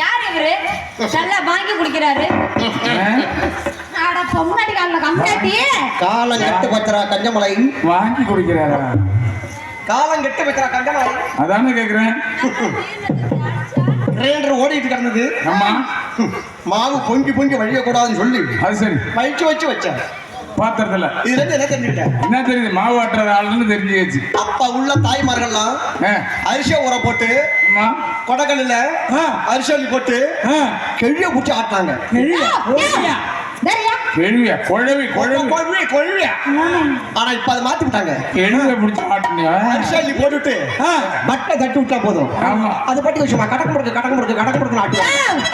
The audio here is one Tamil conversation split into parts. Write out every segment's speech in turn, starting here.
யார் இவரு? நல்லா வாங்கி குடிக்கிறாரு. அட பொம்மாட்டி காலில் கம்மாட்டி காலம் கெட்டு பச்சரா கஞ்சமலை. வாங்கி குடிக்கிறாரா? காலம் கெட்டு பச்சரா கஞ்சமலை. அதானே கேக்குறேன். கிரைண்டர் ஓடிட்டு கிடந்தது. ஆமா மாவு பொங்கி பொங்கி வழிய கூடாதுன்னு சொல்லி. அது சரி. பயிற்சி வச்சு வச்சேன் பாத்திரத்துல இதுல இருந்து என்ன தெரிஞ்சுக்கிட்டேன் என்ன தெரியுது? மாவு ஆட்டுறது ஆளுன்னு தெரிஞ்சுச்சு அப்ப உள்ள தாய்மார்கள்லாம் அரிசியை ஊற போட்டு கொடக்கல்ல. அரிசி போட்டு கெழிய பிடிச்சி ஆட்டினாங்க. கேள்வியா குழவி குழவி. கொழுவி கொழுவி. ஆனா இப்ப அதை மாத்தி விட்டாங்க கேள்வியை பிடிச்சி ஆட்டுனியா? அரிசி அள்ளி போட்டுட்டு பட்டை தட்டி விட்டா போதும். அது பட்டி வச்சுமா கடக்கு முடுக்கு கடக்கு முடுக்கு கடக்கு முடுக்கு ஆட்டுவாங்க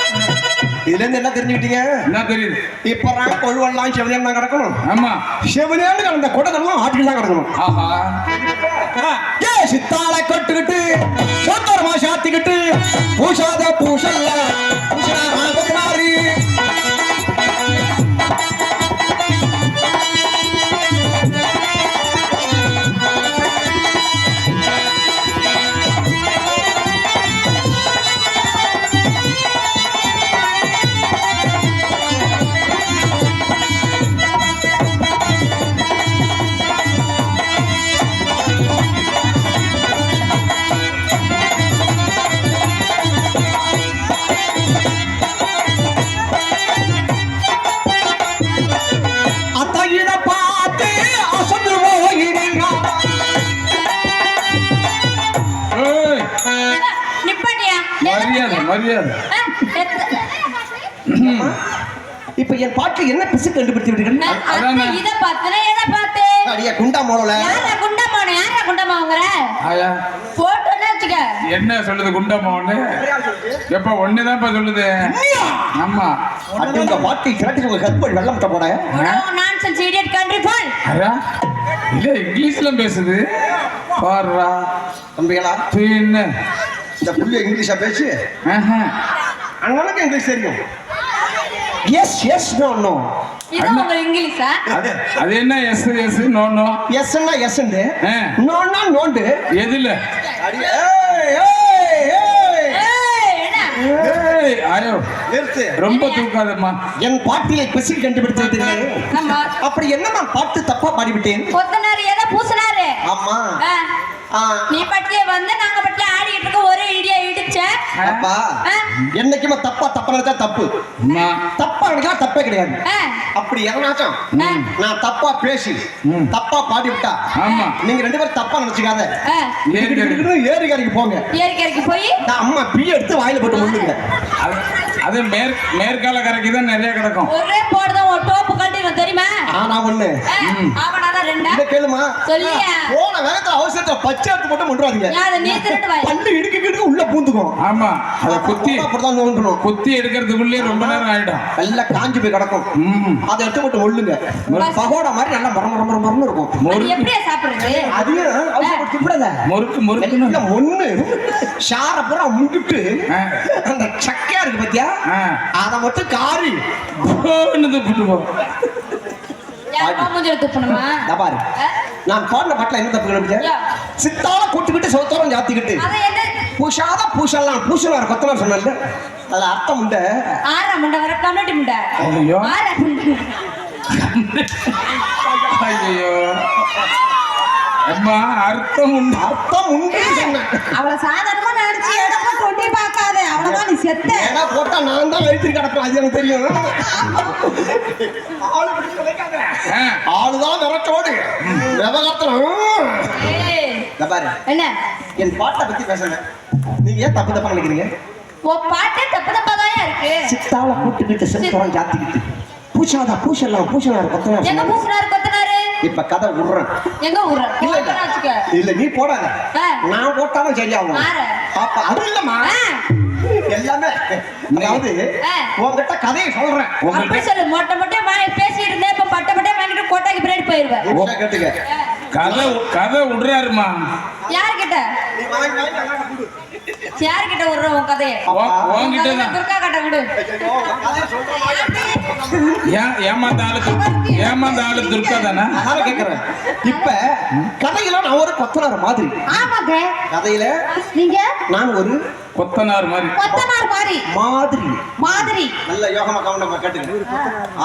இதுல இருந்து என்ன தெரிஞ்சுக்கிட்டீங்க? என்ன தெரியுது? இப்ப கொழுவெல்லாம் செவனியம் தான் கிடக்கணும். ஆமா. செவனியான்னு கிடந்த கொடக்கெல்லாம் ஆட்டிட்டு தான் கிடக்கணும். ஆஹா. ஏ சித்தாளை கட்டுக்கிட்டு சோத்தரமா சாத்திக்கிட்டு பூசாத பூசல்ல பதினாறு இப்ப என் பாட்டுல என்ன பிசு கண்டுபிடித்து விட்டீர்கள் இத பார்த்தேனா எதை பார்த்து? அடிய குண்டா மோளல யாரா யாரா ஆயா. போட்டோன்னு வச்சுக்க என்ன சொல்லுது குண்டம்மா ஒண்ணு எப்ப ஒண்ணுதான்ப்பா சொல்லுது? ஆமா. அடி இந்த பாட்டை திரட்டி உங்க கற்பல் வெள்ளம் போட நான்சென்ஸ் இடியட் கண்ட்ரி பால் அரா இல்ல இங்கிலீஷ்ல பேசுது. பாருடா. தம்பிகளா பின்ன இந்த புள்ளி இங்கிலீஷா பேசி. அண்ணனுக்கு இங்கிலீஷ் தெரியும். எஸ் எஸ் நோ நோ இது உங்க இங்கிலீஷா? அது. அது என்ன எஸ் எஸ் நோ நோ எஸ்ன்னா எஸ் ஆ. நோன்னா நோண்டு. எதுல அடி ஏய் ஏய் ஏய் ஏய் என்ன ஏய் நிறுத்து. ரொம்ப தூக்காதம்மா என் பாட்டியை பிசு கண்டுபிடித்து விட்டீர்கள் அப்படி என்னமா பாட்டு தப்பா பாடிவிட்டேன் கொத்தனாரு எதை பூசினாரு. ஆமா. நீ பட்டியே வந்து நாங்க பட்டியே ஆடிட்டு இடியா இடிச்ச அப்பா என்னைக்குமே தப்பா தப்பா நினைச்சா தப்பு. தப்பா நினைச்சா தப்பே கிடையாது. ஆ, அப்படி எவனாச்சும் நான் தப்பா பேசி. தப்பா பாடி விட்டா ஆமா. நீங்க ரெண்டு பேரும் தப்பா நினைச்சுக்காத. ஆ. ஏன் தெரியுது? ஏறி கரைக்கு போங்க. ஏரிக்கரைக்கு போய்? நான் அம்மா பீ எடுத்து வாயில போட்டு முள்ளுங்க. அது அது மேற் மேற்கால கரைக்கு தான் நிறைய கிடக்கும். ஒரே போடுதான் ஒரு டோப்பு கட்டிடும் தெரியுமா? ஆனா ஒண்ணு. சொல்லியா? போன வேகத்துல அவசரத்துல பச்சை எடுத்து மட்டும் வாய். பல்லு இடுக்கு இடுக்கு உள்ள பூந்துக்கும். ஆமா அத குத்தி அப்படிதான் நோண்டணும் குத்தி எடுக்கிறதுக்குள்ளே ரொம்ப நேரம் ஆயிடும். நல்லா காஞ்சு போய் கிடக்கும். ம். அதை எடுத்து மட்டும் ஒள்ளுங்க பகோடா மாதிரி நல்லா மரம் மரம் மரம் மரம்னு இருக்கும். முறுக்கு. முறுக்கு ஒண்ணு. ஷார பூரா முங்கிட்டு ஆ. அந்த சக்கையா இருக்கு பாத்தியா. அதை மட்டும் காரி. துப்பிட்டு போ பாரு? நான் பாடின பாட்டுல என்ன தப்பு கண்டுபிடிச்சேன் யா. சித்தால கூட்டுக்கிட்டு சோத்தோரம் ஜாத்திக்கிட்டு அது என்ன? பூஷாத பூசலாம் பூசலாம் கொத்தனார் சொன்னல அதுல அர்த்தம் உண்டு. ஆறா முண்டை வர கம்யூனிட்டி முண்டை. ஐயோ. ஐயோ அம்மா அர்த்தம் உண்டு. அர்த்தம் உண்டு அவளை சாதாரணமா நினைச்சு இடமா கொண்டு பார்க்காத அவ்வளவுதான் நீ செத்த. போட்டா நான் தான் கிடப்பேன் அது எனக்கு தெரியும். ஆளுதான் விரட்டோடு. விவகாரத்துல பாரு. என்ன? என் பாட்டை பத்தி பேசுறேன். நீங்க ஏன் தப்பு தப்பா நினைக்கிறீங்க? உன் பாட்டே தப்பு தப்பாதான் இருக்கு? சித்தால கூட்டுக்கிட்டு செத்தோரம் ஜாத்திக்கிட்டு. பூசாதா பூசலாம் பூசலாம் கொத்தனார். எங்க. பூசினாரு கொத்தனாரு? இப்ப கதை விடுறேன் எங்க இல்ல இல்ல. இல்ல நீ போடாத. நான் போட்டாலும் சரியாகும். அப்ப அது இல்லம்மா. எல்லாமே. அதாவது. உங்ககிட்ட கதையை சொல்றேன். அப்படி உங்ககிட்ட சொல்லு மொட்டை மொட்டை வாங்கி பேசிட்டு இருந்தேன் இப்ப பட்டை மொட்டை வாங்கிட்டு கோட்டைக்கு பின்னாடி போயிருவேன். கேட்டுக்க. கதை கதை விடுறாருமா? யாருக்கிட்ட. யாருக்கிட்ட விடுற உன் கதையை? துர்கா கட்ட விடு. ஏமாந்த ஆளு ஏமாந்த ஆளு துர்க்கா தானே அதான் கேக்குறேன். இப்ப கதையில நான் ஒரு கொத்தனார் மாதிரி. ஆமாங்க. கதையில நீங்க? நான் ஒரு கொத்தனார் மாதிரி. கொத்தனார் மாதிரி. மாதிரி. மாதிரி. நல்ல யோகமா கவனம் கேட்டுங்க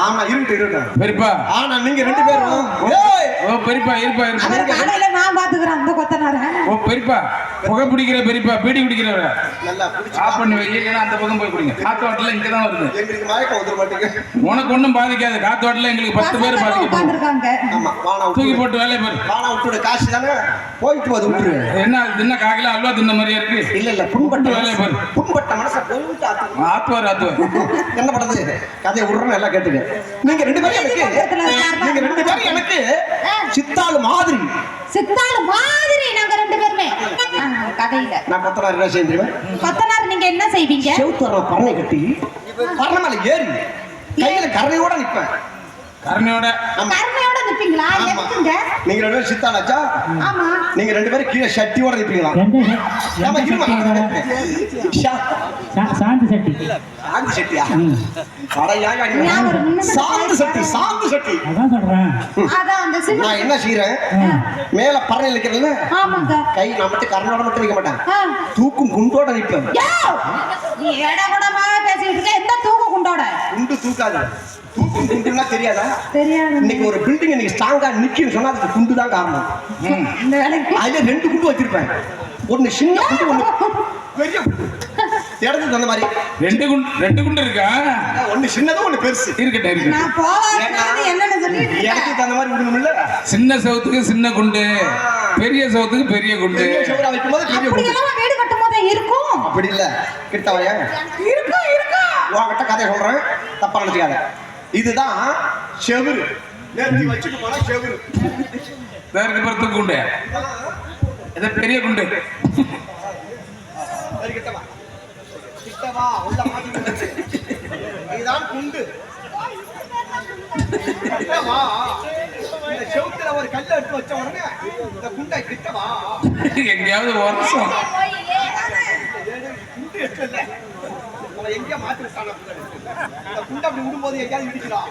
ஆமா இருட்டு இருட்டு. பெரியப்பா. ஆனா நீங்க ரெண்டு பேரும் ஏய், ஓ பெரியப்பா இருப்பா இருப்பா காலையில நான் பாத்துக்கிறேன் அந்த கொத்தனார. ஓ பெரியப்பா புகை பிடிக்கிற பெரியப்பா பீடி குடிக்கிறவர. நல்லா பிடிச்சு ஆஃப் பண்ணி வை இல்லைன்னா அந்த பக்கம் போய் குடிங்க. காத்து வாட்டில் இங்கே தான் வருது. எங்களுக்கு மயக்கம் வந்துட மாட்டேங்குது. உனக்கு ஒன்றும் பாதிக்காது. காத்து வாட்டில் எங்களுக்கு பத்து பேர் பாதிக்கப்படும் உட்காந்துருக்காங்க ஆமா வானா தூக்கி போட்டு வேலையை பாரு. வானா விட்டுடு காசு தானே? போயிட்டு போது விட்டுரு. என்ன தின்ன காக்கில அல்வா தின்ன மாதிரியா இருக்கு? இல்ல இல்ல புண்பட்ட வேலையை பாரு. மனசு- புண்பட்ட மனசை போயிட்டு ஆத்து. ஆத்துவார் ஆத்துவார். என்ன பண்றது? கதையை விடுறேன் நல்லா கேட்டுங்க. நீங்க ரெண்டு பேரும் எனக்கு நீங்க ரெண்டு பேரும் எனக்கு சித்தாள் மாதிரி. சித்தாள் மாதிரி நாங்க ரெண்டு பேருமே. கதையில. நான் கொத்தனார் என்ன தெரியுமா? கொத்தனார் நீங்க என்ன செய்வீங்க? செவுத்தர பரணை கட்டி பரணை மேல ஏறி கையில கரணையோட நிப்பேன். கருணையோட கருணையோட நிப்பீங்களா. எதுக்குங்க? நீங்க ரெண்டு பேரும் சித்தாளாச்சா ஆமா. நீங்க ரெண்டு பேரும் கீழே சட்டியோட நிப்பீங்களா? ஆமா, இருமா. சாந்து சட்டி சாந்து சட்டியா அட, சாந்து சட்டி சாந்து சட்டி அதான் சொல்றேன். அதான் அந்த சின்ன நான் என்ன செய்யறேன் மேல நிக்கிறேன்ல ஆமாங்க. கை நான் மட்டும் மட்டும் வைக்க மாட்டேன். தூக்கும் குண்டோட நிப்பேன்! நீ பேசிட்டு இருக்க. எந்த தூக்கு குண்டோட? குண்டு தூக்காது. தூக்கும் குண்டுன்னா தெரியாதா? தெரியாது. இன்னைக்கு ஒரு பில்டிங் இன்னைக்கு ஸ்ட்ராங்கா நிக்குன்னு சொன்னா அதுக்கு குண்டு தான் காரணம் இந்த வேலைக்கு அதுல ரெண்டு குண்டு வச்சிருப்பேன். ஒண்ணு சின்ன குண்டு ஒண்ணு பெரிய குண்டு. இடத்துக்கு தகுந்த மாதிரி. ரெண்டு குண்டு ரெண்டு குண்டு இருக்கா? ஒண்ணு சின்னதும் ஒண்ணு பெருசு. இருக்கட்டும் இருக்கட்டும். நான் போவாது என்னன்னு. இடத்துக்கு தகுந்த மாதிரி விடணும்ல சின்ன சவுத்துக்கு சின்ன குண்டு பெரிய சவுத்துக்கு பெரிய குண்டு. பெரிய சுவரா வைக்கும்போது பெரிய குண்டு. அப்படியெல்லாம் வீடு கட்டும் போது இருக்கும். அப்படி இல்ல. கிட்டவாயா இருக்கும் இருக்கும் உன்கிட்ட கதை சொல்றேன். தப்பா நினைச்சுக்காத. இதுதான் செவுரு நேர்த்தி வச்சுட்டு போனா செவுரு வேற பரத்துக்கு குண்டு இது பெரிய குண்டு இதுதான் குண்டு கிட்டவா இந்த செவுத்துல ஒரு கல்ல எடுத்து வச்ச உடனே இந்த குண்டை கிட்டவா எங்கேயாவது வருஷம் குண்டு எடுக்கல அவன் எங்கேயோ குண்டை. அப்படி விடும்போது எங்கேயாவது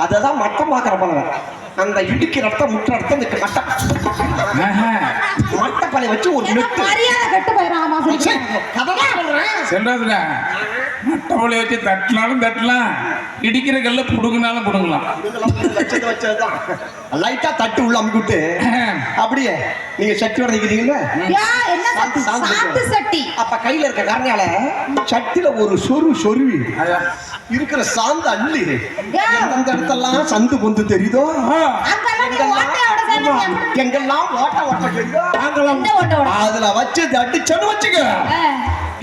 அததான் மட்டம் பாக்குற பண்ணுவேன் அந்த இடுக்கி ரத்தம் முற்ற இதுக்கு மட்டம். ஆஹா. மட்டப்பனை வச்சு ஒரு நெட்டு. மரியாதை கெட்டு போயிடும் ஆமா சொல்றேன். மட்டமொழி வச்சு தட்டினாலும் தட்டலாம். இடிக்கிற கல்ல புடுங்கினாலும் புடுங்கலாம். லைட்டா தட்டு உள்ள அமுக்கிட்டு அப்படியே நீங்க சட்டியோட என்ன சட்டி? அப்ப கையில இருக்க காரணியால சட்டில ஒரு சொரு சொருவி. இருக்கிற சாந்து அள்ளி. எந்தெந்த இடத்தெல்லாம் சந்து பொந்து தெரியுதோ? எங்கெல்லாம் ஓட்ட ஓட்ட தெரியுதோ? அதுல வச்சு அடிச்சன்னு வச்சுக்க.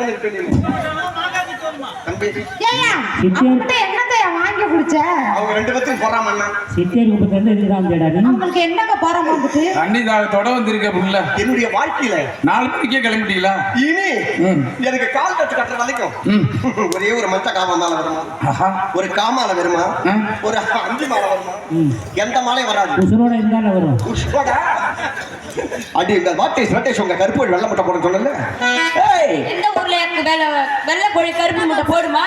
பண்ணிருப்பேன் நீ தம்பி குடிச்ச? அவங்க ரெண்டு பேர்த்தையும் போறாமண்ணா சித்தேரி குப்பத்துல இதுதான் தேடா நீ உங்களுக்கு என்னங்க போற வந்துட்டு? தண்ணி தாகத்தோட வந்திருக்க புள்ள. என்னுடைய வாழ்க்கையில நாலு மணிக்கே கிளம்பிட்டீங்களா? இனி. எனக்கு கால் கட்டு கட்டுற வரைக்கும். ஒரே ஒரு மஞ்ச காமா மாலை வருமா? ஆஹா. ஒரு காமால வருமா. ஒரு அஞ்சு மாலை வருமா? எந்த மாலையும் வராது. உசுரோட இருந்தால வரும். உஷ்படா. அடி இந்த வாட்டை ஸ்வட்டேஷ் உங்க கருப்பு வெள்ளை முட்டை போட சொன்னல ஏய்! எந்த ஊர்ல எனக்கு வெள்ளை வெள்ளை கோழி கருப்பு முட்டை போடுமா?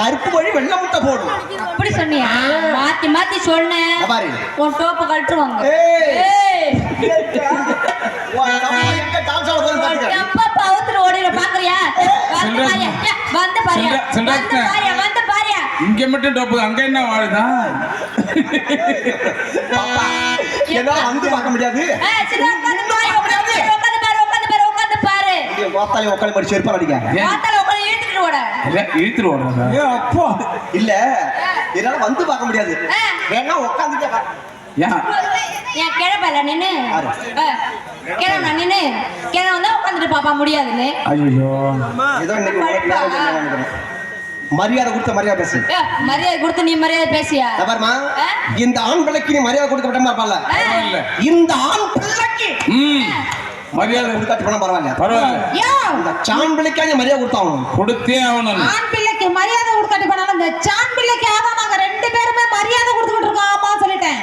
கருப்பு வழி வெள்ளை முட்டை போடும் சொன்னியா? மாத்தி மாத்தி சொன்னேன் உன் டோப்பு பாரியா. இங்க மட்டும் டோப்பு அங்க என்ன வாழுதான் என்னால வந்து பார்க்க முடியாது. உட்காந்து பாரு உட்காந்து பாரு உட்காந்து பாரு உட்காந்து பாரு உட்காந்து பாரு. செருப்பால் அடிக்க. இழுத்துருவோம் அப்போ. இல்ல என்னால வந்து பார்க்க முடியாது. வேணா உட்காந்துட்டே ஏன் கிளம்பல நின்னு. கிளம்பல நின்னு. கிளம்புனா உட்காந்துட்டு பாப்பா முடியாதுன்னு. ஐயோ ஏதோ மரியாதை கொடுத்த மரியாதை பேசு. மரியாதை கொடுத்து நீ மரியாதை பேசியா? தவறுமா இந்த ஆண் நீ மரியாதை கொடுக்க விட மாட்டால இந்த ஆண் பிள்ளைக்கு. மரியாதை கொடுத்தாச்சு பணம் பரவாயில்ல. பரவாயில்ல இந்த சான் மரியாதை கொடுத்தாகணும் கொடுத்தே ஆகணும். ஆண் மரியாதை கொடுத்தாட்டி பண்ணாலும் இந்த சான் பிள்ளைக்கு ஆதான் ரெண்டு பேருமே மரியாதை கொடுத்துக்கிட்டு இருக்கோம் ஆமா சொல்லிட்டேன்.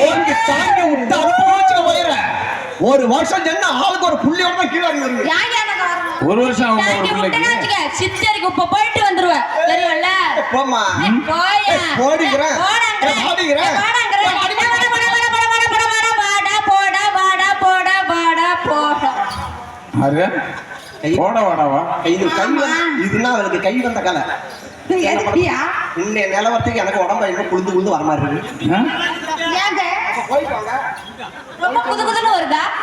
ஒரு தாங்க விட்டு அனுப்பிச்சு போயிடுறேன் ஒரு வருஷம் சென்னா ஆளுக்கு ஒரு புள்ளி ஒன்று கீழே இருக்கு ஒரு வருஷம் ஒரு பிள்ளைக்கு? சித்தருக்கு இப்ப போயிட்டு வந்துருவேன். தெரியும்ல? போமா போய் போடுகிறேன் போடுகிறேன் அது போட வாடாவா இது கை இதுனா அவளுக்கு கை வந்த கலை? இன்னைய நிலவரத்துக்கு எனக்கு உடம்பு எங்க குளிந்து குளிந்து வர மாதிரி இருக்கு.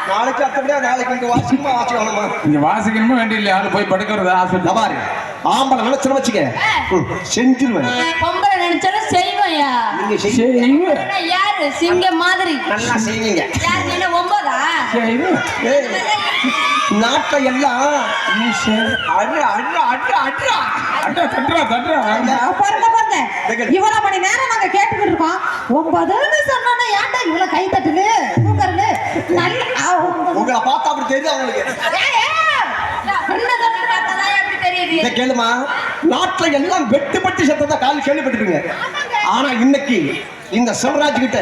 நாளைக்கு அத்தபடியா நாளைக்கு இங்க வாசிக்குமா வாசிக்கணுமா இங்க வாசிக்கணுமா வேண்டிய இல்லையா ஆளு போய் படுக்கிறது? ஆசை பாரு. ஆம்பளை நினைச்சுன்னு வச்சுக்க. செஞ்சிருவேன். பொம்பளை நினைச்சாலும் செய்வையா நீங்க செய்ய செய்வ யாரு? சிங்கம் மாதிரி. நல்லா செய்வீங்க யார் என்ன ஒன்பதா? நாட்டை எல்லாம் இவ்வளவு மணி நேரம் நாங்க கேட்டுக்கிட்டு இருக்கோம். ஒன்பதுன்னு சொன்னோன்னா ஏன்டா இவ்வளவு கை தட்டுது? தூக்கறது நல்லா உங்களை பார்த்தா அப்படி தெரியுது அவங்களுக்கு கேளுமா. நாட்டில் எல்லாம் வெட்டுப்பட்டு செத்ததா கால் கேள்விப்பட்டிருக்கீங்க. ஆனா இன்னைக்கு இந்த சிவராஜ் கிட்ட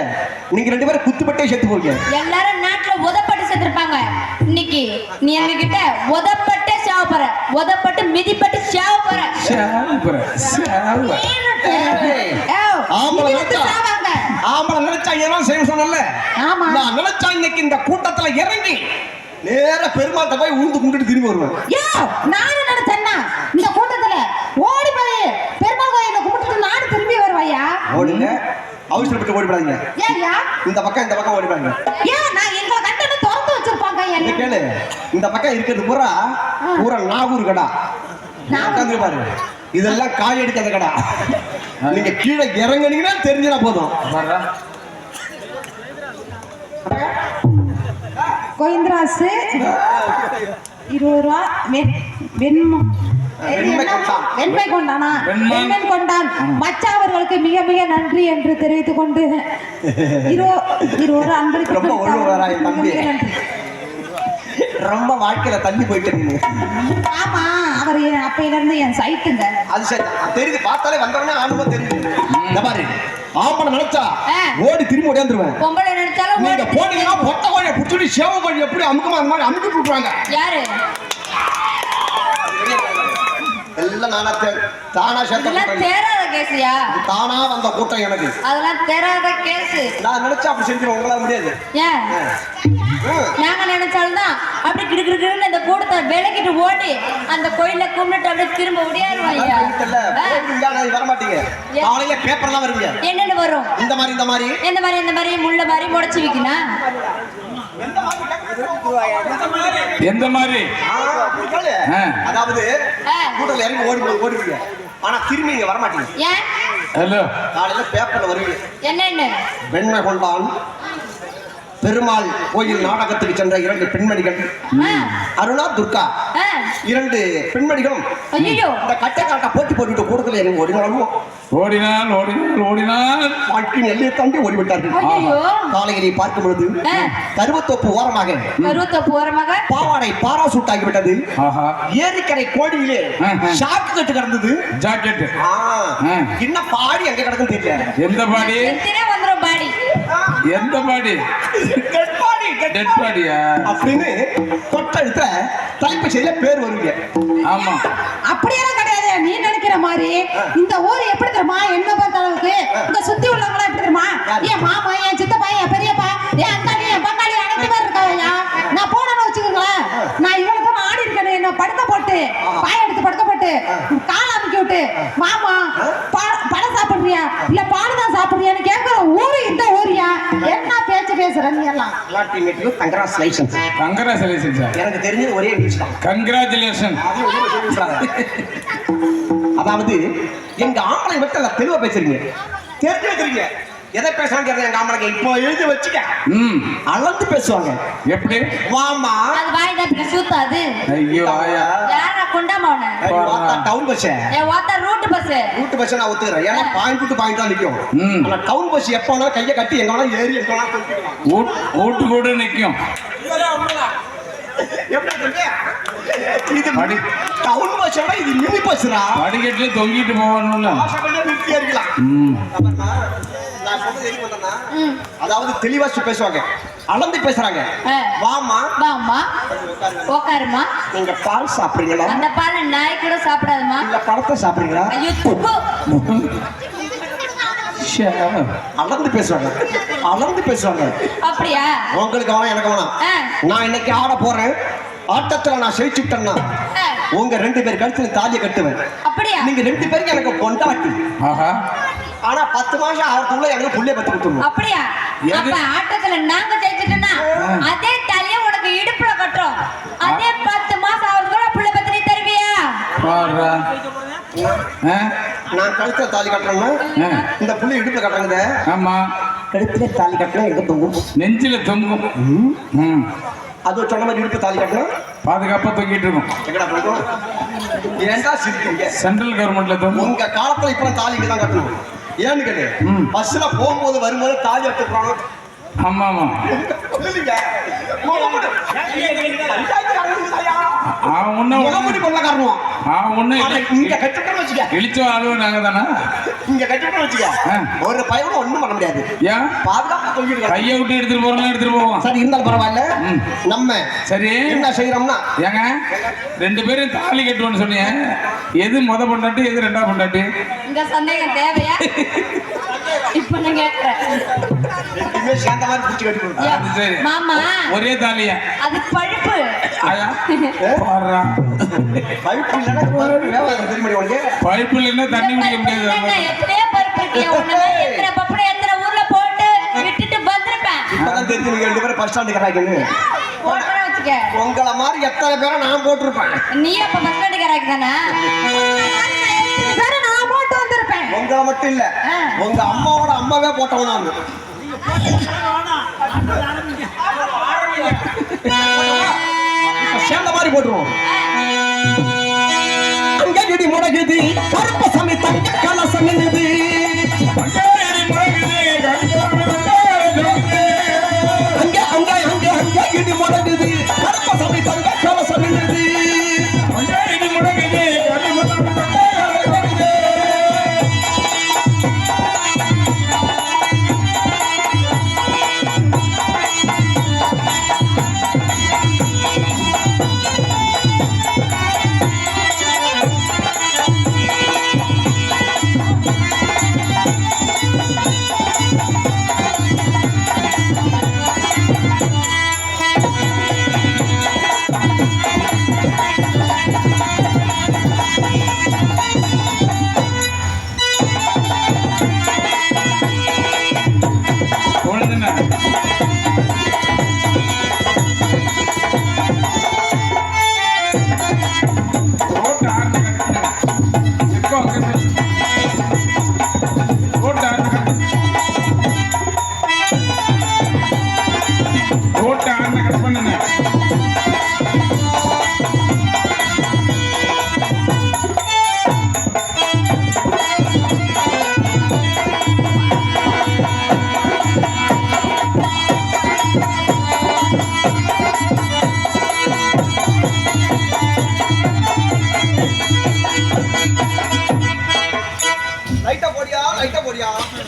நீங்க ரெண்டு பேரும் குத்துப்பட்டே செத்து போவீங்க எல்லாரும் நாட்டுல உதப்பட்டு செத்துருப்பாங்க. இன்னைக்கு நீ எங்க கிட்ட உதப்பட்டே சாவ போற. உதப்பட்டு மிதிப்பட்டு சாவ போற. சாவு ஏய், ஆம்பளை இழுத்து நினைச்சா ஏதாவது செய்ய சொன்னல ஆமா. நான் நினைச்சா இன்னைக்கு இந்த கூட்டத்துல இறங்கி நேர பெருமாட்ட போய் உழுந்து கும்பிட்டு திரும்பி வருவேன். ஏய், நானும் நினைச்சேன்னா, இந்த கூட்டத்துல ஓடி போய் பெருமாள் கோயில கும்பிட்டுட்டு நானும் திரும்பி வருவாயா? ஓடுங்க அவசரப்பட்டு ஓடிப்படாதீங்க. ஏய்யா இந்த பக்கம் இந்த பக்கம் ஓடிப்பாங்க ஏன் நான் எங்களை கண்டன திறந்து வச்சிருப்பாங்க என்ன? கேளு. இந்த பக்கம் இருக்கிறது பூரா பூரா நாகூர் கடா. நாகூர். உட்காந்து பாரு. இதெல்லாம் காய் எடுக்காத கடா. நீங்க கீழே இறங்குனீங்கன்னா தெரிஞ்சினா போதும். வர்றா. கோயிந்தராசு இருபது ரூபா. வெண்மை. வெண்மை கொண்டானா. வெண்மன் கொண்டான்? மச்சா அவர்களுக்கு மிக மிக நன்றி என்று தெரிவித்துக் கொண்டு இரு இருவர் அன்பளிப்பு ரொம்ப வாழ்க்கையில தள்ளி போயிட்டு நீங்க ஆமா அவர் அப்பையில இருந்து என் சைட்டுங்க. அது சரி. தெரியுது பார்த்தாலே வந்தவொடனே ஆணுமா தெரியுது இந்த பாரு. ஆம்பளை நினைச்சா. ஓடி திரும்பி ஓடியாந்துருவேன். பொம்பளை நினைச்சாலும் நீங்க போனீங்கன்னா பொட்டை கோழியை பிடிச்சிட்டு சேவ கோழி எப்படி அமுக்குமா அந்த மாதிரி அமுக்கி விட்டுருவாங்க யாரு? எல்லாம் நானா தானா. தேராத கேசியா தானா வந்த கூட்டம் எனக்கு. அதெல்லாம் தேராத கேஸ். நான் நினைச்சா அப்படி செஞ்சிருவேன் உங்களால முடியாது. ஏன். நாங்க நினைச்சாலும் தான் அப்படி கிடு கிடு கிடுன்னு இந்த கூட்டத்தை விலக்கிட்டு ஓடி அந்த கோயில கும்பிட்டு அப்படியே திரும்ப ஓடியாருவோம் ஐயா. தெரியல, போடுவீங்க, ஆனா வர மாட்டீங்க. காலையில பேப்பர்லாம் வருவீங்க என்னென்ன வரும்? இந்த மாதிரி இந்த மாதிரி. எந்த மாதிரி எந்த மாதிரி? முள்ள மாதிரி முடைச்சு வைக்கணும் எந்த மாதிரி? அதாவது கூட்டத்தில் இறங்கி ஓடி ஓடிடுங்க ஆனா திரும்பி இங்க வரமாட்டீங்க. ஹலோ நாளையில பேப்பர்ல வருவீங்க என்னென்ன வெண்மை கொண்டான். பெருமாள் கோயில் நாடகத்துக்கு சென்ற இரண்டு பெண்மணிகள். அருணா துர்கா. இரண்டு பெண்மணிகளும் இந்த கட்டக்காட்ட போட்டி போட்டுட்டு கூட்டத்தில் இறங்கி ஓடினாலும் ஓடினால் ஓடினால் ஓடினால். வாழ்க்கையின் எல்லையை தாண்டி ஓடிவிட்டார்கள். காலையிலே பார்க்கும் பொழுது. கருவத்தோப்பு ஓரமாக பருவத்தை போறமாக பாவாடை பாராசூட் ஆகிவிட்டது ஆஹா. ஏரிக்கரை கோடியிலே. ஷாக்கு கட்டு கிடந்தது. ஜாக்கெட். இன்னும் பாடி எங்க கிடக்குன்னு தெரியல. எந்த பாடி? பாடி? எந்த பாடி டெட். பாடியா அப்படின்னு தொட்டெழுத்துல தலைப்பு செய்ய பேர் வருவீங்க ஆமா. அப்படியெல்லாம் கிடையாது. நீ நினைக்கிற மாதிரி இந்த ஊர் எப்படி தெரியுமா? என்ன பொறுத்த அளவுக்கு? இந்த சுத்தி உள்ளவங்க எப்படி தெரியுமா? என் மாமா என் சித்தப்பா என் பெரியப்பா என் அந்தாடி என் பங்காளி அனைத்து பேர் இருக்காங்க நான் போனேன்னு வச்சுக்கோங்களேன். நான் தூரம் ஆடி இருக்கேன். என்ன படுக்க போட்டு பாய எடுத்து படுக்க போட்டு கால் அமைக்க விட்டு மாமா பா- பழம் சாப்பிடுறியா? இல்ல பால் தான் சாப்பிடுறியான்னு கேட்கிற ஊரு இந்த ஊரியா? என்ன பேச்சு பேசுற நீ எல்லாம்? கங்க்ராச்சுலேஷன் கங்க்ராச்சுலேஷன் சார் எனக்கு தெரிஞ்சது ஒரே நியூஸ் தான். கங்க்ராச்சுலேஷன். அது. அதாவது எங்க ஆம்பளை மட்டும் தெளிவா பேசுறீங்க. தெரிஞ்சு வைக்கிறீங்க எதை பேசுறாங்க எங்க ஆம்பளைங்க இப்போ எழுதி வச்சுக்க. ம். அளந்து பேசுவாங்க. எப்படி? வாமா. அது வாய் தான் சூத்தாது. ஐயோ ஆயா. யாரா கொண்டாம அவன? டவுன் பஸ் ஏ? வாத்தா ரூட் பஸ் ரூட் பஸ் நான் ஒத்துக்கிறேன். ஏன்னா பாயிண்ட் டு பாயிண்ட் தான் நிற்கும் ம். ஆனா டவுன் பஸ் எப்போ வேணாலும் கையை கட்டி எங்க வேணாலும் ஏறி எங்க வேணாலும் போய்க்கலாம். ஓட்- ஓட்டு கூட நிக்கும்? இது. டவுன் பஸ் இது மினி பஸ்ரா படிக்கட்டுல தொங்கிட்டு இருக்கலாம். ம். நான் சொல்றது எதுக்கு வந்தேன்னா, அதாவது தெளிவா பேசுவாங்க. அளந்து பேசுறாங்க. வாமா வாம்மா. உக்காருமா நீங்க பால் சாப்பிடுறீங்களா? அந்த பால் நாய் கூட சாப்பிடாதுமா. இல்ல பழத்தை சாப்பிடுறீங்களா. அளந்து பேசுவாங்க. அளந்து பேசுவாங்க. அப்படியா? உங்களுக்கு வேணாம் எனக்கு வேணாம். நான் இன்னைக்கு ஆட போறேன். ஆட்டத்துல நான் ஜெயிச்சுட்டேன்னா ஆ. உங்க ரெண்டு பேர் கழுத்துல தாலியை கட்டுவேன். அப்படியா? நீங்க ரெண்டு பேருக்கு எனக்கு பொண்டாட்டி. ஆஹா. ஆனா பத்து மாசம் ஆகிறதுக்குள்ள எனக்கு புள்ளைய பத்து கொடுத்துருணும் அப்படியா? அப்ப ஆட்டத்துல நாங்க ஜெயிச்சிட்டோம்னா அதே தலைய உனக்கு இடுப்புல கட்டுறோம். அதே பத்து மாசம் ஆகுதுக்குள்ள புள்ள பத்தினி தருவியா? பாடுறா. ஆ? நான் கழுத்துல தாலி கட்டுறேன்னா. ஆ. இந்த புள்ளி இடுப்புல கட்டுறாங்க. ஆமா. கழுத்துல தாலி கட்டினா எங்க தொங்கும்? நெஞ்சில தொங்கும். ம். அது சொன்ன மாதிரி இடுப்பு தாலி கட்டினா பாதுகாப்பா தொங்கிட்டு இருக்கும். எங்கடா போகும் ஏன்டா சென்ட்ரல் கவர்மெண்ட்ல தொங்கும். உங்க காலத்துல இப்ப தாலி தான் கட்டணும். ஏன்னு ம். பஸ்ல போகும்போது வரும்போது தாலி எடுத்துக்கிறானோ? ஆமா ஆமா. ஒரு பையனும் ஒண்ணும் பண்ண முடியாது. கையை விட்டு எடுத்துட்டு போறோம் எடுத்துட்டு போவோம். சரி இருந்தாலும் பரவாயில்ல. நம்ம சரி. என்ன செய்யறோம்னா? ஏங்க ரெண்டு பேரும் தாலி கட்டுவோன்னு சொன்னீங்க. எது முத பொண்டாட்டி எது ரெண்டா பொண்டாட்டி? இங்க சந்தேகம் தேவையா? இப்ப நான் கேக்குறேன். மாமா. ஒரே தாலியா? அது பழுப்பு. பைப்பு இல்லைன்னா பைப்பு இல்லைன்னா தண்ணி குடிக்க முடியாது. எத்தனையோ பருப்பு இருக்கியா உன்னை மாதிரி எத்தனை ஊர்ல போட்டு விட்டுட்டு வந்திருப்பேன். இப்பதான் தெரிஞ்சு ரெண்டு பேரும் பஸ் ஸ்டாண்டு உங்களை மாதிரி எத்தனை பேரை நான் போட்டிருப்பேன். நீ அப்ப பஸ் ஸ்டாண்டு கராக்கி தானே? உங்களை மட்டும் இல்ல. உங்க அம்மாவோட அம்மாவே போட்டவன் சேர்ந்த மாதிரி போட்டுருவோம். அங்க இடி முடகுது கருப்ப சமி தங்க கலசம் நின்னுது.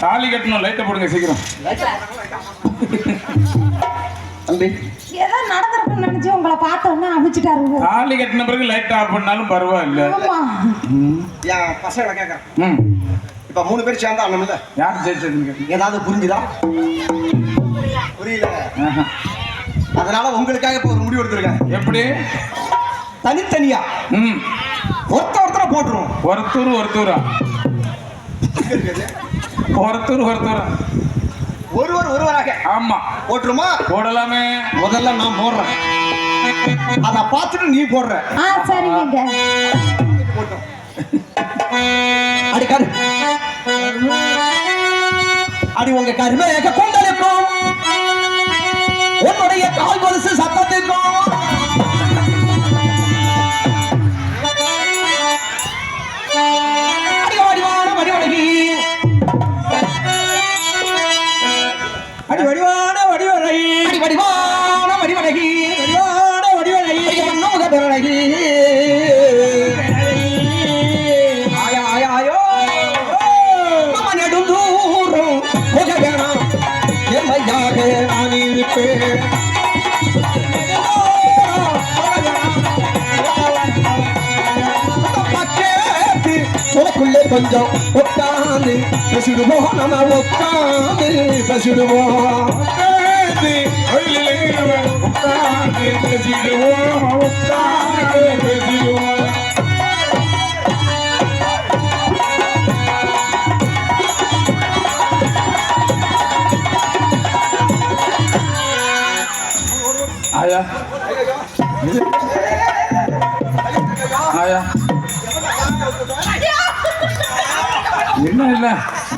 தாலி கட்டணும் லைட்டை போடுங்க சீக்கிரம். தம்பி. ஏதோ நடந்திருக்குன்னு நினைச்சு உங்களை பார்த்த உடனே அமைச்சிட்டாரு தாலி கட்டின பிறகு லைட் ஆஃப் பண்ணாலும் பரவாயில்ல. ஆமா. என் பசங்களை கேட்கறேன் ம். இப்ப மூணு பேர் சேர்ந்தா அண்ணன்ல யார் ஜெயிச்சதுன்னு கேட்டீங்க ஏதாவது புரிஞ்சுதா? புரியல. அதனால உங்களுக்காக இப்ப ஒரு முடிவு எடுத்திருக்கேன். எப்படி? தனித்தனியா? ம். ஒருத்த ஒருத்தர போட்டுருவோம். ஒருத்தூர் ஒருத்தூரா? ஒருத்தூர் ஒருத்தூரா. ஒருவர் ஒருவராக. ஆமா. போட்டுருமா? போடலாமே. முதல்ல நான் போடுறேன். அத பார்த்துட்டு நீ போடுற. ஆ சரிங்க. அடிக்காரு அடி உங்க கருமேக கொண்டலுக்கும் உன்னுடைய கால் கொலுசு சத்தத்துக்கும் கொஞ்சம் உட்காந்து பேசிடுவோம் நம்ம உட்காந்து பேசிடுவோம் உட்கார்ந்து, வெயிலிலே உட்கார்ந்து பேசிடுவோம், உட்கார்ந்து பேசிடுவோம். ஆயா என்ன இல்ல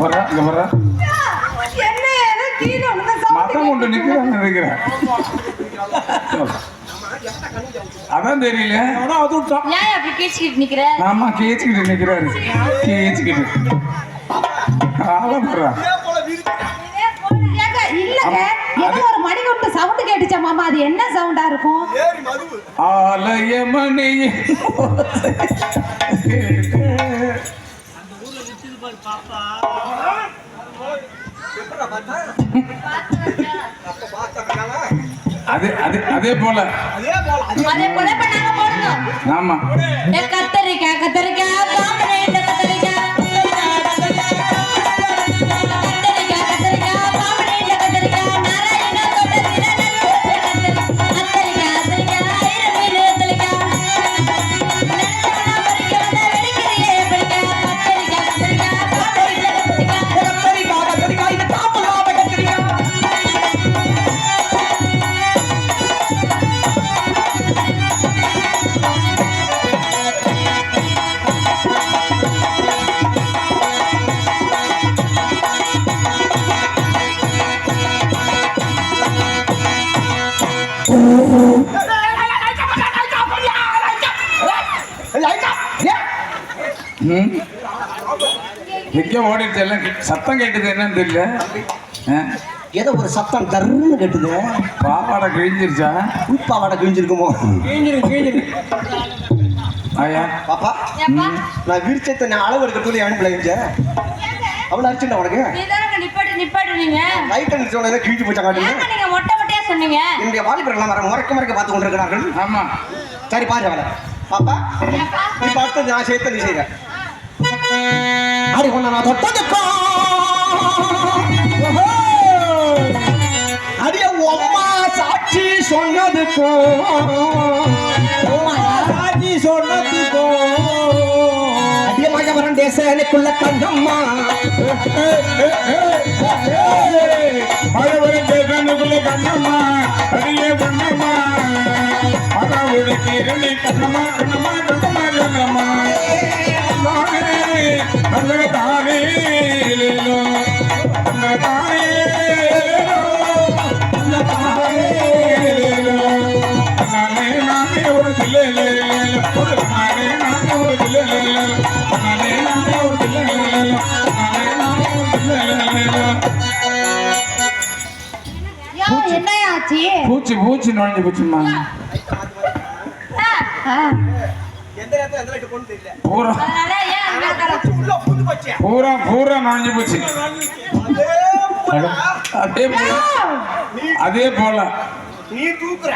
வர இங்க வர மதம் கொண்டு நிக்கிறாங்க நினைக்கிறேன். அதான் தெரியல. ஆமா கேச்சுக்கிட்டு நிக்கிறாரு. கேச்சுக்கிட்டு ஒரு மணிக்கூட்டு சவுண்ட் கேட்டுச்சா மாமா? அது என்ன சவுண்டா இருக்கும்? ஆலயமணி அது அது அதே போல. அதே போல இப்ப நாங்க போடணும். ஆமா. ஏ கத்தரிக்காய் சத்தம் கேட்டது என்னன்னு தெரியல. ஏதோ ஒரு சத்தம் தர்ன்னு கேட்டுது. பாவாடை கிழிஞ்சிருச்சா? உள்பாவாடை கிழிஞ்சிருக்குமோ? ஆயா? பாப்பா நான் விரிச்சத்தை நான் அளவு எடுக்க சொல்லி அனுப்பல இங்க. அவ்வளவு அடிச்சுட்டா உனக்கு? நிப்பாட்டு நிப்பாட்டு நீங்க. லைட் அடிச்ச உடனே கிழிஞ்சு போச்சா காட்டுங்க நீங்க மொட்டை மொட்டையா சொன்னீங்க? என்னுடைய வாலிபர்கள் வர முறைக்க முறைக்க பார்த்து கொண்டிருக்கிறார்கள். ஆமா. சரி பாரு அவளை. பாப்பா இப்ப அடுத்தது நான் சேர்த்த நீ செய்த அடி ஒண்ணு நான் தொட்டதுக்கும் ஓஹோ. உம்மா சாட்சி சொன்னதுக்கும் சாட்சி சொன்னதுக்கும் அடிய மகவரன் தேசனுக்குள்ள கண்டம்மா மழை தேசனுக்குள்ள கண்ணம்மா அடியே கண்ணம்மா மகாவுடைய இரண்டு கண்ணம்மா கண்ணம்மா கண்ணம்மா. கண்ணம்மா தானே பூச்சி. பூச்சி நுழைஞ்சு போச்சுமா பூரா. பூரா பூரா நுழைஞ்சு போச்சு அதே போல அதே போல அதே போல நீ தூக்குற